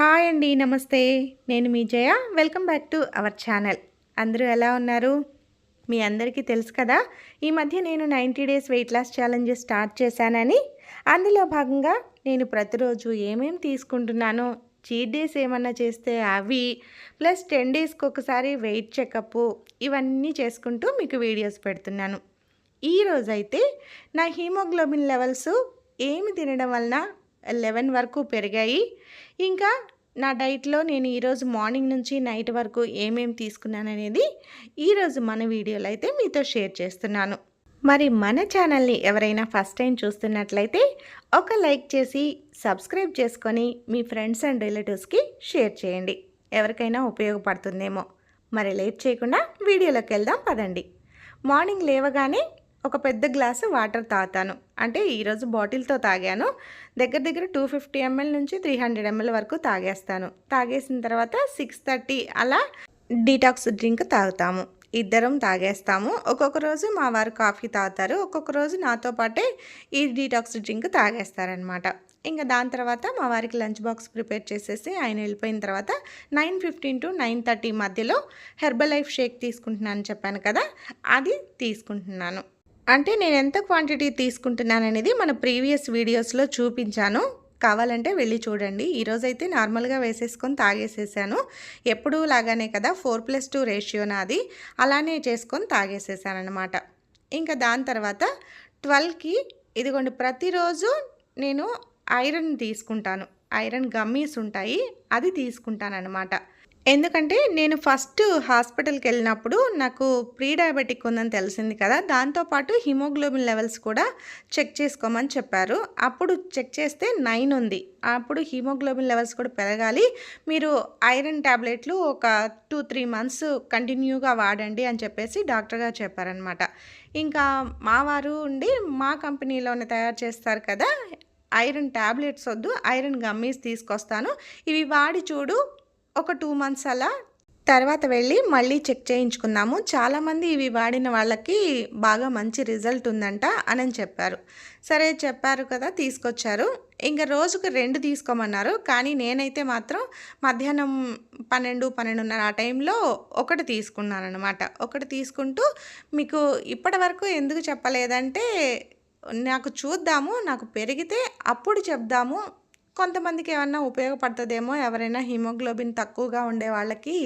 Hi అండి నమస్తే. నేను మీ Jaya. Welcome back to our channel. అందరూ ఎలా ఉన్నారు? మీ అందరికీ తెలుసు కదా ఈ మధ్య నేను ninety days weight loss challenge start చేశానని. అందులో భాగంగా నేను ప్రతిరోజు ఏమేమి తీసుకుంటున్నానో చీట్ డేస్ ఏమన్నా చేస్తే అవి ప్లస్ టెన్ డేస్కి ఒకసారి వెయిట్ చెకప్ ఇవన్నీ చేసుకుంటూ మీకు వీడియోస్ పెడుతున్నాను. ఈరోజైతే నా హీమోగ్లోబిన్ లెవెల్స్ ఏమి తినడం వలన లెవెన్ వరకు పెరిగాయి. ఇంకా నా డైట్లో నేను ఈరోజు మార్నింగ్ నుంచి నైట్ వరకు ఏమేమి తీసుకున్నాను అనేది ఈరోజు మన వీడియోలో అయితే మీతో షేర్ చేస్తున్నాను. మరి మన ఛానల్ని ఎవరైనా ఫస్ట్ టైం చూస్తున్నట్లయితే ఒక లైక్ చేసి సబ్స్క్రైబ్ చేసుకొని మీ ఫ్రెండ్స్ అండ్ రిలేటివ్స్కి షేర్ చేయండి. ఎవరికైనా ఉపయోగపడుతుందేమో. మరి లేట్ చేయకుండా వీడియోలోకి వెళ్దాం పదండి. మార్నింగ్ లేవగానే ఒక పెద్ద గ్లాసు వాటర్ తాగుతాను అంటే ఈరోజు బాటిల్తో తాగాను. దగ్గర దగ్గర టూ ఫిఫ్టీ ఎంఎల్ నుంచి త్రీ హండ్రెడ్ ఎంఎల్ వరకు తాగేస్తాను. తాగేసిన తర్వాత సిక్స్ థర్టీ అలా డీటాక్స్ డ్రింక్ తాగుతాము. ఇద్దరం తాగేస్తాము. ఒక్కొక్క రోజు మా వారు కాఫీ తాగుతారు. ఒక్కొక్క రోజు నాతో పాటే ఈ డీటాక్స్ డ్రింక్ తాగేస్తారనమాట ఇంకా దాని తర్వాత మా వారికి లంచ్ బాక్స్ ప్రిపేర్ చేసేసి ఆయన వెళ్ళిపోయిన తర్వాత nine fifteen to nine thirty మధ్యలో హెర్బల్ లైఫ్ షేక్ తీసుకుంటున్నాను చెప్పాను కదా? అది తీసుకుంటున్నాను. అంటే నేను ఎంత క్వాంటిటీ తీసుకుంటున్నాను అనేది మన ప్రీవియస్ వీడియోస్లో చూపించాను. కావాలంటే వెళ్ళి చూడండి. ఈరోజైతే నార్మల్గా వేసేసుకొని తాగేసేసాను. ఎప్పుడూ లాగానే కదా ఫోర్ ప్లస్ టూ రేషియో నాది. అలానే చేసుకొని తాగేసేసానమాట ఇంకా దాని తర్వాత ట్వెల్వ్కి ఇదిగోండి ప్రతిరోజు నేను ఐరన్ తీసుకుంటాను. ఐరన్ గమ్మీస్ ఉంటాయి. అది తీసుకుంటానమాట ఎందుకంటే నేను ఫస్ట్ హాస్పిటల్కి వెళ్ళినప్పుడు నాకు ప్రీ డయాబెటిక్ ఉందని తెలిసింది కదా దాంతోపాటు హిమోగ్లోబిన్ లెవెల్స్ కూడా చెక్ చేసుకోమని చెప్పారు. అప్పుడు చెక్ చేస్తే నైన్ ఉంది. అప్పుడు హిమోగ్లోబిన్ లెవెల్స్ కూడా పెరగాలి. మీరు ఐరన్ ట్యాబ్లెట్లు ఒక టూ త్రీ మంత్స్ కంటిన్యూగా వాడండి అని చెప్పేసి డాక్టర్ గారు చెప్పారనమాట ఇంకా మా వారు ఉండి మా కంపెనీలోనే తయారు చేస్తారు కదా ఐరన్ ట్యాబ్లెట్స్ వద్దు ఐరన్ గమ్మీస్ తీసుకొస్తాను. ఇవి వాడి చూడు ఒక టూ మంత్స్ అలా తర్వాత వెళ్ళి మళ్ళీ చెక్ చేయించుకుందాము చాలామంది ఇవి వాడిన వాళ్ళకి బాగా మంచి రిజల్ట్ ఉందంట అని చెప్పారు. సరే చెప్పారు కదా తీసుకొచ్చారు. ఇంకా రోజుకు రెండు తీసుకోమన్నారు. కానీ నేనైతే మాత్రం మధ్యాహ్నం పన్నెండు పన్నెండున్నర ఆ టైంలో ఒకటి తీసుకున్నాను అనమాట ఒకటి తీసుకుంటూ మీకు ఇప్పటి వరకు ఎందుకు చెప్పలేదంటే నాకు చూద్దాము నాకు పెరిగితే అప్పుడు చెప్దాము కొంతమందికి ఏమన్నా ఉపయోగపడుతుందేమో ఎవరైనా హిమోగ్లోబిన్ తక్కువగా ఉండే వాళ్ళకి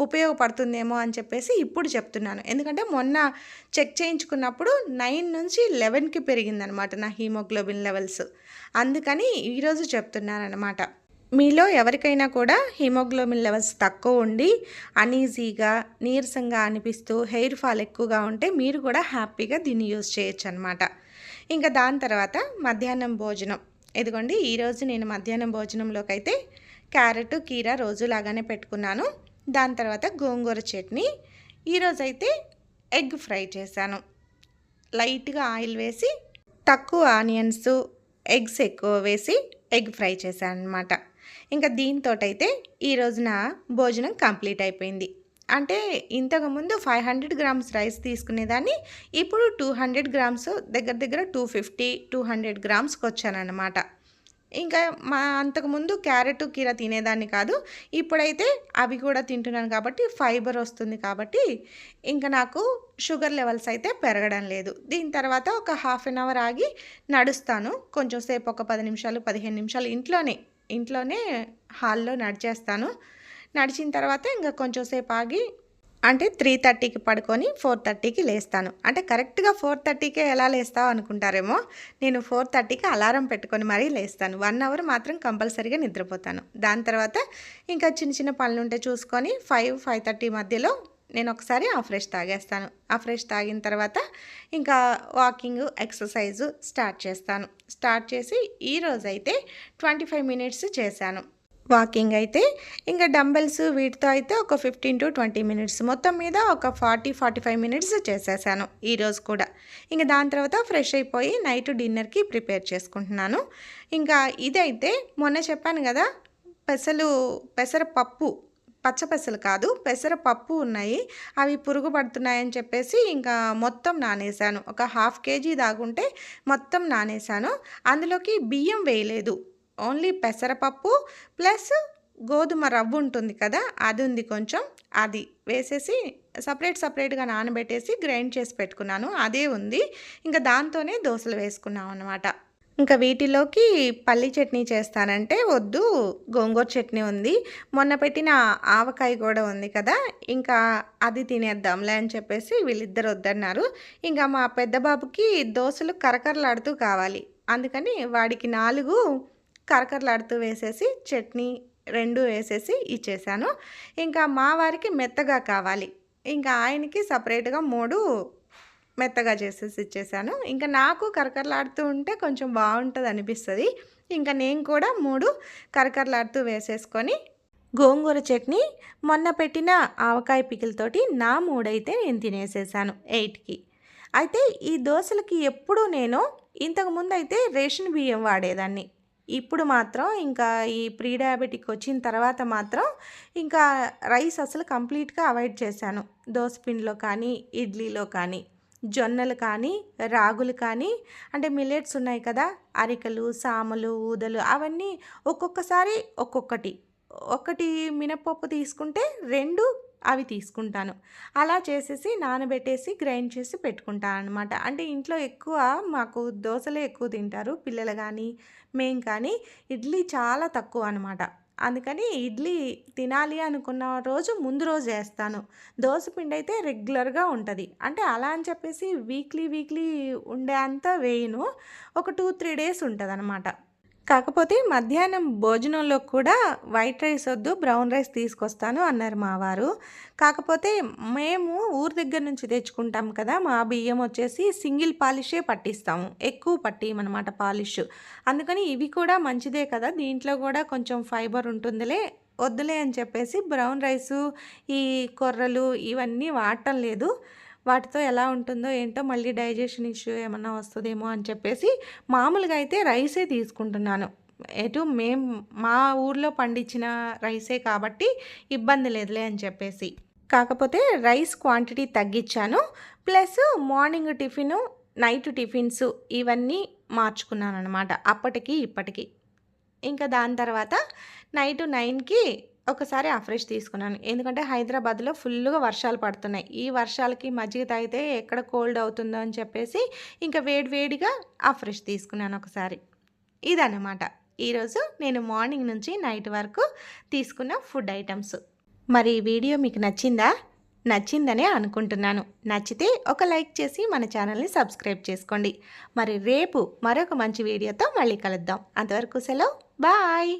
ఉపయోగపడుతుందేమో అని చెప్పేసి ఇప్పుడు చెప్తున్నాను. ఎందుకంటే మొన్న చెక్ చేయించుకున్నప్పుడు నైన్ నుంచి లెవెన్కి పెరిగిందనమాట నా హీమోగ్లోబిన్ లెవెల్స్. అందుకని ఈరోజు చెప్తున్నానమాట అనమాట మీలో ఎవరికైనా కూడా హిమోగ్లోబిన్ లెవెల్స్ తక్కువ ఉండి అనీజీగా నీరసంగా అనిపిస్తూ హెయిర్ ఫాల్ ఎక్కువగా ఉంటే మీరు కూడా హ్యాపీగా దీన్ని యూజ్ చేయొచ్చు అనమాట ఇంకా దాని తర్వాత మధ్యాహ్నం భోజనం. ఇదిగోండి ఈరోజు నేను మధ్యాహ్నం భోజనంలోకి అయితే క్యారెట్ కీర రోజులాగానే పెట్టుకున్నాను. దాని తర్వాత గోంగూర చట్నీ. ఈరోజైతే ఎగ్ ఫ్రై చేశాను. లైట్గా ఆయిల్ వేసి తక్కువ ఆనియన్స్ ఎగ్స్ ఎక్కువ వేసి ఎగ్ ఫ్రై చేశాను అనమాట ఇంకా దీంతో అయితే ఈరోజు నా భోజనం కంప్లీట్ అయిపోయింది. అంటే ఇంతకుముందు ఫైవ్ హండ్రెడ్ గ్రామ్స్ రైస్ తీసుకునేదాన్ని ఇప్పుడు టూ హండ్రెడ్ గ్రామ్స్ దగ్గర దగ్గర టూ ఫిఫ్టీ టూ హండ్రెడ్ గ్రామ్స్కి వచ్చానన్నమాట. ఇంకా మా అంతకుముందు క్యారెట్ కీర తినేదాన్ని కాదు ఇప్పుడైతే అవి కూడా తింటున్నాను కాబట్టి ఫైబర్ వస్తుంది కాబట్టి ఇంకా నాకు షుగర్ లెవెల్స్ అయితే పెరగడం లేదు. దీని తర్వాత ఒక హాఫ్ అన్ అవర్ ఆగి నడుస్తాను. కొంచెం సేపు ఒక పది నిమిషాలు పదిహేను నిమిషాలు ఇంట్లోనే ఇంట్లోనే హాల్లో నడిచేస్తాను. నడిచిన తర్వాత ఇంకా కొంచెం సేపు ఆగి అంటే త్రీ థర్టీకి పడుకొని ఫోర్ థర్టీకి లేస్తాను. అంటే కరెక్ట్గా ఫోర్ థర్టీకే ఎలా లేస్తావు అనుకుంటారేమో నేను ఫోర్ థర్టీకి అలారం పెట్టుకొని మరీ లేస్తాను. వన్ అవర్ మాత్రం కంపల్సరీగా నిద్రపోతాను. దాని తర్వాత ఇంకా చిన్న చిన్న పనులు ఉంటే చూసుకొని ఫైవ్ ఫైవ్ థర్టీ మధ్యలో నేను ఒకసారి ఆ ఫ్రెష్ తాగేస్తాను. ఆ ఫ్రెష్ తాగిన తర్వాత ఇంకా వాకింగ్ ఎక్సర్సైజ్ స్టార్ట్ చేస్తాను. స్టార్ట్ చేసి ఈరోజైతే ట్వంటీ ఫైవ్ మినిట్స్ చేశాను. వాకింగ్ అయితే ఇంకా డంబెల్స్ వీటితో అయితే ఒక ఫిఫ్టీన్ టు ట్వంటీ మినిట్స్. మొత్తం మీద ఒక ఫార్టీ ఫార్టీ ఫైవ్ మినిట్స్ చేసేసాను ఈరోజు కూడా. ఇంకా దాని తర్వాత ఫ్రెష్ అయిపోయి నైట్ డిన్నర్కి ప్రిపేర్ చేసుకుంటున్నాను. ఇంకా ఇదైతే మొన్న చెప్పాను కదా పెసలు పెసరపప్పు పచ్చపెసలు కాదు పెసరపప్పు ఉన్నాయి. అవి పురుగు పడుతున్నాయని చెప్పేసి ఇంకా మొత్తం నానేసాను. ఒక హాఫ్ కేజీ దాగుంటే మొత్తం నానేసాను. అందులోకి బియ్యం వేయలేదు. ఓన్లీ పెసరపప్పు ప్లస్ గోధుమ రవ్వ ఉంటుంది కదా అది ఉంది కొంచెం. అది వేసేసి సపరేట్ సపరేట్గా నానబెట్టేసి గ్రైండ్ చేసి పెట్టుకున్నాను అదే ఉంది. ఇంకా దాంతోనే దోశలు వేసుకున్నాం అనమాట ఇంకా వీటిలోకి పల్లి చట్నీ చేస్తానంటే వద్దు గోంగూర చట్నీ ఉంది. మొన్న పెట్టిన ఆవకాయ కూడా ఉంది కదా ఇంకా అది తినేద్దాంలే అని చెప్పేసి వీళ్ళిద్దరు వద్దన్నారు. ఇంకా మా పెద్ద బాబుకి దోశలు కరకరలాడుతూ కావాలి అందుకని వాడికి నాలుగు కరకరలాడుతూ వేసేసి చట్నీ రెండు వేసేసి ఇచ్చేసాను. ఇంకా మా వారికి మెత్తగా కావాలి. ఇంకా ఆయనకి సపరేట్గా మూడు మెత్తగా చేసేసి ఇచ్చేసాను. ఇంకా నాకు కరకరలాడుతూ ఉంటే కొంచెం బాగుంటుంది అనిపిస్తుంది. ఇంకా నేను కూడా మూడు కరకరలాడుతూ వేసేసుకొని గోంగూర చట్నీ మొన్న పెట్టిన ఆవకాయ పికిలతోటి నా మూడైతే నేను తినేసేసాను ఎయిట్కి. అయితే ఈ దోశలకి ఎప్పుడూ నేను ఇంతకుముందు అయితే రేషన్ బియ్యం వాడేదాన్ని. ఇప్పుడు మాత్రం ఇంకా ఈ ప్రీ డయాబెటిక్ వచ్చిన తర్వాత మాత్రం ఇంకా రైస్ అసలు కంప్లీట్గా అవాయిడ్ చేశాను. పిండిలో కానీ ఇడ్లీలో కానీ జొన్నలు కానీ రాగులు కానీ అంటే మిల్లెట్స్ ఉన్నాయి కదా అరికలు సామలు ఊదలు అవన్నీ ఒక్కొక్కసారి ఒక్కొక్కటి. ఒకటి మినప్పప్పు తీసుకుంటే రెండు అవి తీసుకుంటాను. అలా చేసేసి నానబెట్టేసి గ్రైండ్ చేసి పెట్టుకుంటాను అనమాట అంటే ఇంట్లో ఎక్కువ మాకు దోశలే ఎక్కువ తింటారు పిల్లలు కానీ మేము కానీ ఇడ్లీ చాలా తక్కువ అనమాట అందుకని ఇడ్లీ తినాలి అనుకున్న రోజు ముందు రోజు వేస్తాను దోశ పిండి అయితే రెగ్యులర్గా ఉంటుంది. అంటే అలా అని చెప్పేసి వీక్లీ వీక్లీ ఉండే అంతా వేయను. ఒక టూ త్రీ డేస్ ఉంటుంది అనమాట కాకపోతే మధ్యాహ్నం భోజనంలో కూడా వైట్ రైస్ వద్దు బ్రౌన్ రైస్ తీసుకొస్తాను అన్నారు మా వారు. కాకపోతే మేము ఊరి దగ్గర నుంచి తెచ్చుకుంటాం కదా మా బియ్యం వచ్చేసి సింగిల్ పాలిషే పట్టిస్తాము. ఎక్కువ పట్టియమన్నమాట పాలిష్. అందుకని ఇవి కూడా మంచిదే కదా దీంట్లో కూడా కొంచెం ఫైబర్ ఉంటుందిలే వద్దులే అని చెప్పేసి బ్రౌన్ రైసు ఈ కొర్రలు ఇవన్నీ వాడటం లేదు. వాటితో ఎలా ఉంటుందో ఏంటో మళ్ళీ డైజెషన్ ఇష్యూ ఏమన్నా వస్తుందేమో అని చెప్పేసి మామూలుగా అయితే రైసే తీసుకుంటున్నాను. ఎటు మేం మా ఊర్లో పండించిన రైసే కాబట్టి ఇబ్బంది లేదులే అని చెప్పేసి. కాకపోతే రైస్ క్వాంటిటీ తగ్గించాను. Plus morning tiffin night tiffins ఇవన్నీ మార్చుకున్నాను అనమాట అప్పటికి ఇప్పటికి. ఇంకా దాని తర్వాత నైట్ నైన్కి ఒకసారి ఆ ఫ్రెష్ తీసుకున్నాను. ఎందుకంటే హైదరాబాద్లో ఫుల్గా వర్షాలు పడుతున్నాయి. ఈ వర్షాలకి మజ్జిగ తాగితే ఎక్కడ కోల్డ్ అవుతుందో అని చెప్పేసి ఇంకా వేడివేడిగా ఆ ఫ్రెష్ తీసుకున్నాను ఒకసారి. ఇదన్నమాట. ఈరోజు నేను మార్నింగ్ నుంచి నైట్ వరకు తీసుకున్న ఫుడ్ ఐటమ్స్. మరి ఈ వీడియో మీకు నచ్చిందా? నచ్చిందనే అనుకుంటున్నాను. నచ్చితే ఒక లైక్ చేసి మన ఛానల్ని సబ్స్క్రైబ్ చేసుకోండి. మరి రేపు మరొక మంచి వీడియోతో మళ్ళీ కలుద్దాం. అంతవరకు సెలవు. బాయ్!